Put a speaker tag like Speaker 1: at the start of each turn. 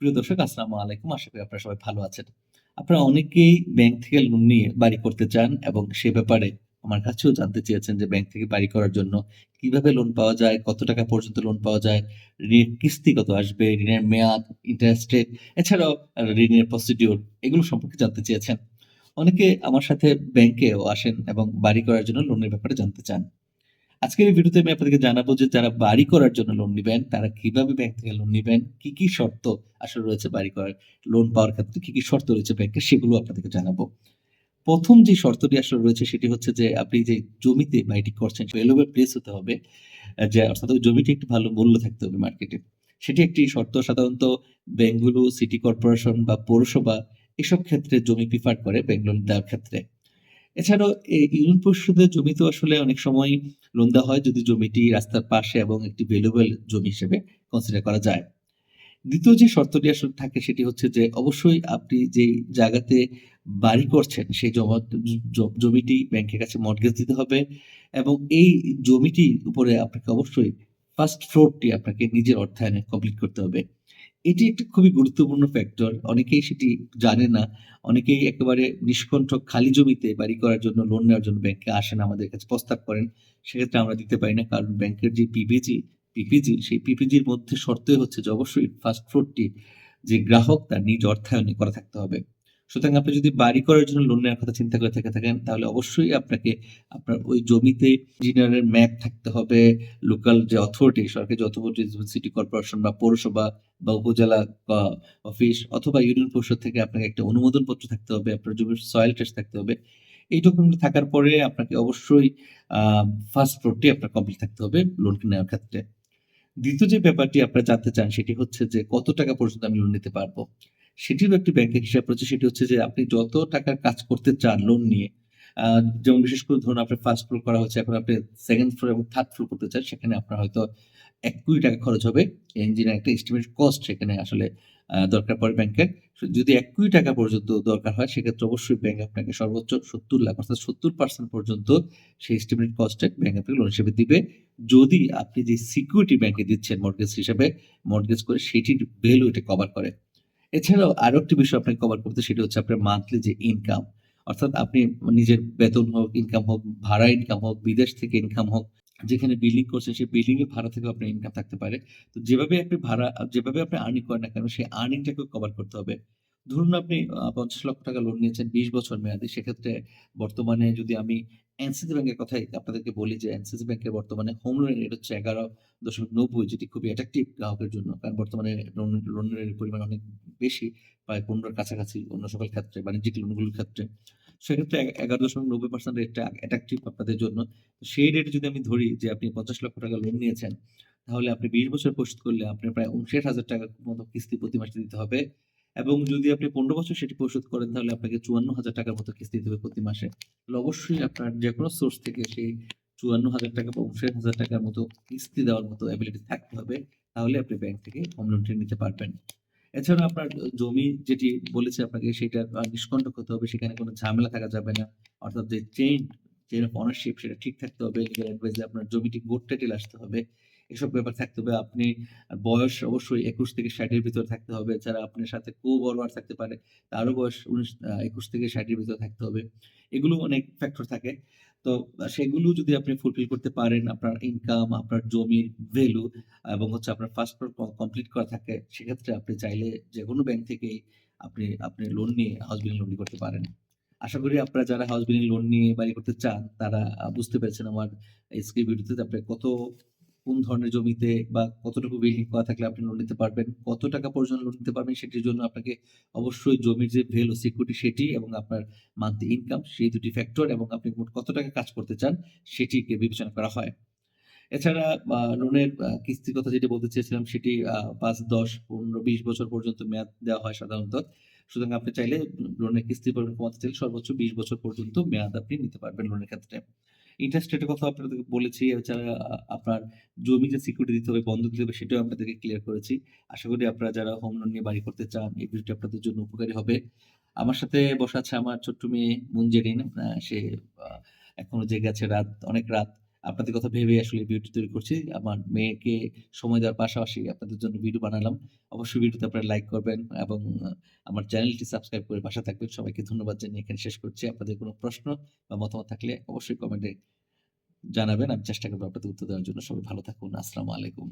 Speaker 1: প্রিয় দর্শক, আসসালামু আলাইকুম। আশা করি আপনারা সবাই ভালো আছেন। আপনারা অনেকেই ব্যাংক থেকে লোন নিয়ে বাড়ি করতে চান এবং সে ব্যাপারে আমার কাছেও জানতে চেয়েছেন যে ব্যাংক থেকে বাড়ি করার জন্য কীভাবে লোন পাওয়া যায়, কত টাকা পর্যন্ত লোন পাওয়া যায়, ঋণের কিস্তি কত আসবে, ঋণের মেয়াদ ইন্টারেস্ট রেট এছাড়াও ঋণের প্রসিডিওর এগুলো সম্পর্কে জানতে চেয়েছেন। অনেকে আমার সাথে ব্যাংকেও আসেন এবং বাড়ি করার জন্য লোনের ব্যাপারে জানতে চান। আজকের এই ভিডিওতে আমি আপনাদেরকে জানাব যে যারা বাড়ি করার জন্য লোন নেবেন, তারা কীভাবে ব্যাংক থেকে লোন নেবেন, কি কি শর্ত আসলে রয়েছে বাড়ি করার লোন পাওয়ার ক্ষেত্রে কি কি শর্ত রয়েছে ব্যাংকের সেগুলো আপনাদেরকে জানাব। প্রথম যে শর্তটি আসলে রয়েছে সেটি হচ্ছে যে আপনি যে জমিতে বাড়িটি করছেন ভ্যালুয়েবল প্লেস হতে হবে যে অর্থাৎ ওই জমিটি একটু ভালো মূল্য থাকতে হবে মার্কেটে সেটি একটি শর্ত সাধারণত ব্যাংকগুলো সিটি কর্পোরেশন বা পৌরসভা, এসব ক্ষেত্রে জমি প্রিফার করে ব্যাংক লোন দেওয়ার ক্ষেত্রে। এছাড়াও ইউনিয়ন পরিষদের জমি তো আসলে অনেক সময় লোন দেওয়া হয় যদি জমিটি রাস্তার পাশে এবং একটি ভ্যালুয়েবল জমি হিসেবে কনসিডার করা যায়। দ্বিতীয় যে শর্তটি আসলে থাকে সেটি হচ্ছে যে, অবশ্যই আপনি যে জায়গাতে বাড়ি করছেন, সেই জমা জমিটি ব্যাংকের কাছে মর্টগেজ দিতে হবে এবং এই জমিটির উপরে আপনাকে অবশ্যই ফার্স্ট ফ্লোরটি আপনাকে নিজের অর্থায়নে কমপ্লিট করতে হবে। এটি একটি খুবই গুরুত্বপূর্ণ ফ্যাক্টর অনেকেই সেটি জানে না। অনেকেই একেবারে নিষ্কণ্ঠক খালি জমিতে বাড়ি করার জন্য লোন নেওয়ার জন্য ব্যাংকে আসেন, আমাদের কাছে প্রস্তাব করেন। সেক্ষেত্রে আমরা দিতে পারি না, কারণ ব্যাংকের যে পিপিজি পিপিজি সেই পিপিজির মধ্যে শর্তই হচ্ছে যে অবশ্যই ফার্স্ট ফ্লোরটি যে গ্রাহক তার নিজ অর্থায়নে করা থাকতে হবে। সুতরাং আপনি যদি বাড়ি করার জন্য লোন নেওয়ার কথা চিন্তা করে থেকে থাকেন, তাহলে অবশ্যই আপনাকে আপনার ওই জমিতে ইঞ্জিনিয়ারের ম্যাপ থাকতে হবে লোকাল যে অথরিটি সরকারি যে অথরিটি সিটি কর্পোরেশন বা পৌরসভা বা উপজেলা বা অফিস অথবা ইউনিয়ন পরিষদ থেকে আপনাকে একটা অনুমোদন পত্র থাকতে হবে, আপনার জমির সয়েল টেস্ট থাকতে হবে। এই ডকুমেন্ট থাকার পরে আপনাকে অবশ্যই ফার্স্ট ফ্লোরটি আপনার কমপ্লিট থাকতে হবে লোন নেওয়ার ক্ষেত্রে। দ্বিতীয় যে ব্যাপারটি আপনারা জানতে চান, সেটি হচ্ছে যে কত টাকা পর্যন্ত আমি লোন নিতে পারব? সেটিরও একটি ব্যাংকের হিসাব রয়েছে সেটি হচ্ছে যে আপনি যত টাকার কাজ করতে চান লোন নিয়ে যেমন বিশেষ করে ধরুন আপনার ফার্স্ট ফ্লোর করা হচ্ছে এখন আপনি সেকেন্ড ফ্লোর এবং থার্ড ফ্লোর করতে চান, সেখানে আপনার হয়তো এক কোটি টাকা খরচ হবে। ইঞ্জিনিয়ার একটা এস্টিমেট কস্ট সেখানে আসলে দরকার পড়ে ব্যাংকের যদি এক কোটি টাকা পর্যন্ত দরকার হয়, সেক্ষেত্রে অবশ্যই ব্যাংক আপনাকে সর্বোচ্চ সত্তর লাখ অর্থাৎ সত্তর পার্সেন্ট পর্যন্ত সেই এস্টিমেট কস্টে ব্যাংক আপনাকে লোন হিসেবে দিবে। যদি আপনি যে সিকিউরিটি ব্যাংকে দিচ্ছেন মর্টগেজ হিসেবে মর্টগেজ করে সেটির ভ্যালু এটা কভার করে। এছাড়াও আরও একটি বিষয় আপনাকে কভার করতে সেটি হচ্ছে আপনার মান্থলি যে ইনকাম অর্থাৎ আপনি নিজের বেতন হোক ইনকাম হোক, ভাড়া ইনকাম হোক, বিদেশ থেকে ইনকাম হোক, যেখানে বিল্ডিং করছেন, সেই বিল্ডিং এর ভাড়া থেকে আপনার ইনকাম থাকতে পারে। তো যেভাবে আপনি ভাড়া, যেভাবে আপনি আর্নিং করেন না কেন, সেই আর্নিংটাকে কভার করতে হবে। ধরুন আপনি পঞ্চাশ লক্ষ টাকা লোন নিয়েছেন, বিশ বছর মেয়াদি, সেক্ষেত্রে বর্তমানে যদি আমি এনসিসি ব্যাংকের কথাই আপনাদেরকে বলি যে এনসিসি ব্যাংকের বর্তমানে হোম লোনের রেট হচ্ছে এগারো দশমিক নব্বই, যেটি খুবই অ্যাট্রাকটিভ গ্রাহকের জন্য। কারণ বর্তমানে লোন লোনের পরিমাণ অনেক বেশি, প্রায় পনেরোর কাছাকাছি অন্য সকল ক্ষেত্রে, বাণিজ্যিক লোনগুলোর ক্ষেত্রে। সেক্ষেত্রে এগারো দশমিক নব্বই পার্সেন্ট রেটটা অ্যাট্রাকটিভ আপনাদের জন্য। সেই রেটে যদি আমি ধরি যে আপনি পঞ্চাশ লক্ষ টাকা লোন নিয়েছেন, তাহলে আপনি বিশ বছর পরিশোধ করলে আপনার প্রায় উনষাট হাজার টাকার মতো কিস্তি প্রতি মাসে দিতে হবে। এবং যদি আপনি পনেরো বছর সেটি পরিশোধ করেন, তাহলে আপনাকে চুয়ান্ন হাজার টাকার মতো কিস্তি দিতে হবে প্রতি মাসে। অবশ্যই আপনার যে কোনো সোর্স থেকে সেই চুয়ান্ন হাজার টাকা বা উনষাট হাজার টাকার মতো কিস্তি দেওয়ার মতো অ্যাবিলিটি থাকতে হবে, তাহলে আপনি ব্যাংক থেকে হোম লোনটি নিতে পারবেন। এছাড়া আপনার জমি যেটি বলেছে আপনাকে সেটা নিষ্কণ্টক হতে হবে, সেখানে কোনো ঝামেলা থাকা যাবে না। অর্থাৎ যে চেইন চেইন অফ অনারশিপ সেটা ঠিক থাকতে হবে। লিগাল অ্যাডভাইসে আপনার জমিটি গোট টাইটেল আসতে হবে। এসব ব্যাপার থাকতে হবে। আপনি বয়স অবশ্যই একুশ থেকে ষাটের ভিতরে থাকতে হবে। যারা আপনার সাথে কো বরোয়ার থাকতে পারে, তারও বয়স উনিশ একুশ থেকে ষাটের ভিতরে থাকতে হবে। এগুলো অনেক ফ্যাক্টর থাকে। তো সেগুলো যদি আপনি ফুলফিল করতে পারেন, আপনার ইনকাম আপনার জমির ভ্যালু এবং হচ্ছে আপনার ফার্স্ট কমপ্লিট করা থাকে, সেক্ষেত্রে আপনি চাইলে যে কোনো ব্যাংক থেকেই আপনি আপনি লোন নিয়ে হাউস বিল্ডিং লোন করতে পারেন। আশা করি আপনারা যারা হাউস বিল্ডিং লোন নিয়ে বাড়ি করতে চান, তারা বুঝতে পেরেছেন আমার স্ক্রিপ্ট ভিডিওতে আপনি কত কোন ধরনের জমিতে বা কতটুকু বিল্ডিং করা থাকলে আপনি লোন নিতে পারবেন, কত টাকা পর্যন্ত লোন নিতে পারবেন সেটির জন্য আপনাকে অবশ্যই জমির যে ভ্যালু সিকিউরিটি সেটি এবং আপনার মান্থলি ইনকাম সেই দুটি ফ্যাক্টর এবং আপনি মোট কত টাকা কাজ করতে চান সেটিকে বিবেচনা করা হয়। এছাড়া লোনের কিস্তির কথা যেটা বলতে চেয়েছিলাম সেটি পাঁচ, দশ, পনেরো, বিশ বছর পর্যন্ত মেয়াদ দেওয়া হয় সাধারণত। সুতরাং আপনি চাইলে লোনের কিস্তির পরিমাণ কমাতে চাইলে সর্বোচ্চ বিশ বছর পর্যন্ত মেয়াদ আপনি নিতে পারবেন লোনের ক্ষেত্রে। ইন্টারেস্ট রেটের কথা আপনাদেরকে বলেছি এছাড়া আপনার জমি যে সিকিউরিটি দিতে হবে, বন্ধক দিতে হবে, সেটাও আপনাদেরকে ক্লিয়ার করেছি। আশা করি আপনারা যারা হোম লোন নিয়ে বাড়ি করতে চান, এই ভিডিওটি আপনাদের জন্য উপকারী হবে। আমার সাথে বসা আছে আমার ছোট্ট মেয়ে মুঞ্জেরিন সে এখনও জেগে আছে রাত, অনেক রাত। আপনাদের কথা ভেবে আসলে ভিডিও তৈরি করছি। আমার মেয়েকে সময় দেওয়ার পাশাপাশি আপনাদের জন্য ভিডিও বানালাম। অবশ্যই ভিডিওতে আপনারা লাইক করবেন এবং আমার চ্যানেলটি সাবস্ক্রাইব করে পাশে থাকবেন। সবাইকে ধন্যবাদ জানিয়ে এখানে শেষ করছি। আপনাদের কোনো প্রশ্ন বা মতামত থাকলে অবশ্যই কমেন্টে জানাবেন। আমি চেষ্টা করব আপনাদের উত্তর দেওয়ার জন্য। সবাই ভালো থাকুন। আসসালামু আলাইকুম।